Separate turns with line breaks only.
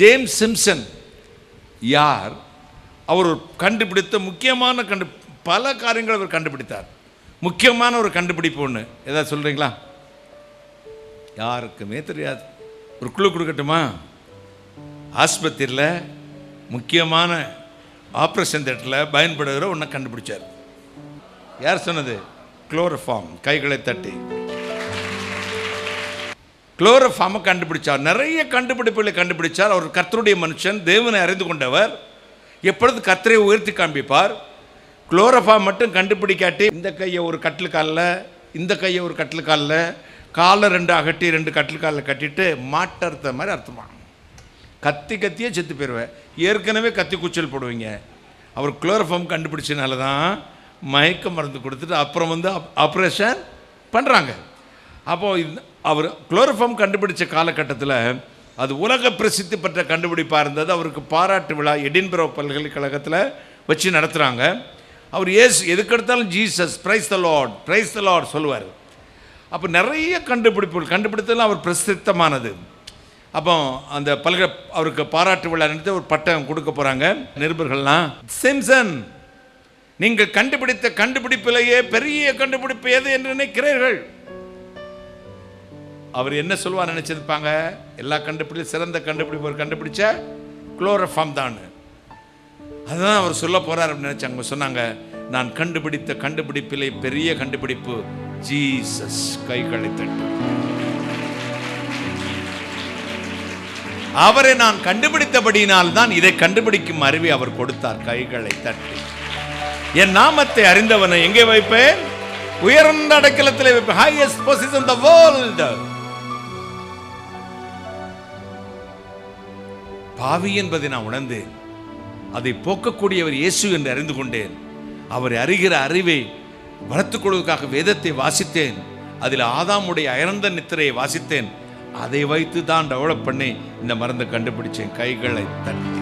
James Simpson யார்? அவர் கண்டுபிடித்த முக்கியமான கண்டு பல காரியங்கள் அவர் கண்டுபிடித்தார். முக்கியமான ஒரு கண்டுபிடிப்பு ஒன்று ஏதாவது சொல்கிறீங்களா யாருக்குமே தெரியாது. ஒரு குழு கொடுக்கட்டுமா? ஆஸ்பத்திரியில் முக்கியமான ஆப்ரேஷன் தேட்டரில் பயன்படுகிற ஒன்றை கண்டுபிடிச்சார். யார் சொன்னது? குளோரோஃபார்ம் கைகளை தட்டி. குளோரோஃபார்மை கண்டுபிடிச்சார். நிறைய கண்டுபிடிப்புகளை கண்டுபிடிச்சார். அவர் கர்த்தருடைய மனுஷன் தேவனை அறிந்து கொண்டவர். எப்பொழுது கர்த்தரை உயர்த்தி காண்பிப்பார்? குளோரோஃபார்ம் மட்டும் கண்டுபிடிக்காட்டி இந்த கையை ஒரு கட்டில் காலில் இந்த கையை ஒரு கட்டில் காலில் காலை ரெண்டு அகட்டி ரெண்டு கட்டில் காலில் கட்டிட்டு மாட்டறுத்த மாதிரி அர்த்தமா கத்தி கத்தியே செத்து போயிடுவேன் ஏற்கனவே கத்தி கூச்சல் போடுவீங்க. அவர் குளோரோஃபார்ம் கண்டுபிடிச்சனால தான் மயக்க மருந்து கொடுத்துட்டு அப்புறம் வந்து ஆப்ரேஷன் பண்ணுறாங்க அப்போது அவர் குளோரோஃபார்ம் கண்டுபிடிச்ச காலகட்டத்தில் அது உலக பிரசித்தி பெற்ற கண்டுபிடிப்பாக இருந்தது. அவருக்கு பாராட்டு விழா எடின்பரோ பல்கலைக்கழகத்தில் வச்சு நடத்துகிறாங்க அவர் ஏசு எதுக்கெடுத்தாலும் Jesus praise the Lord praise the Lord சொல்லுவார். அப்போ நிறைய கண்டுபிடிப்புகள் கண்டுபிடித்தெல்லாம் அவர் பிரசித்தமானது. அப்போ அந்த பல்க அவருக்கு பாராட்டு விழா நடத்தி ஒரு பட்டம் கொடுக்க போகிறாங்க நிருபர்கள்லாம் சிம்சன் நீங்கள் கண்டுபிடித்த கண்டுபிடிப்பிலேயே பெரிய கண்டுபிடிப்பு எது என்று நினைக்கிறீர்கள்? அவர் என்ன சொல்லுவார் நினச்சிருப்பாங்க? எல்லா கண்டுபிடிப்பும் சிறந்த கண்டுபிடிப்பு அவர் கண்டுபிடிச்ச குளோரஃபார்ம் தான் அதுதான் அவர் சொல்ல போகிறார் அப்படின்னு நினச்சாங்க. சொன்னாங்க நான் கண்டுபிடித்த கண்டுபிடிப்பிலே பெரிய கண்டுபிடிப்பு ஜீசஸ் கைகளை தட்டு. அவரை நான் கண்டுபிடித்தபடியினால் தான் இதை கண்டுபிடிக்கும் அறிவை அவர் கொடுத்தார் கைகளை தட்டி. என் நாமத்தை அறிந்தவனை எங்கே வைப்பேன்? உயர்ந்த அடைக்கலத்தில் வைப்பேன். ஹையஸ்ட் பொசிஷன் த வேர்ல்டு பாவி என்பதை நான் உணர்ந்தேன். அதை போக்கக்கூடியவர் இயேசு என்று அறிந்து கொண்டேன். அவரை அறிகிற அறிவை வளர்த்துக் கொள்வதற்காக வேதத்தை வாசித்தேன். அதில் ஆதாமுடைய அயர்ந்த நித்திரையை வாசித்தேன். அதை வைத்து தான் டெவலப் பண்ணி இந்த மருந்தை கண்டுபிடிச்சேன் கைகளை தட்டி.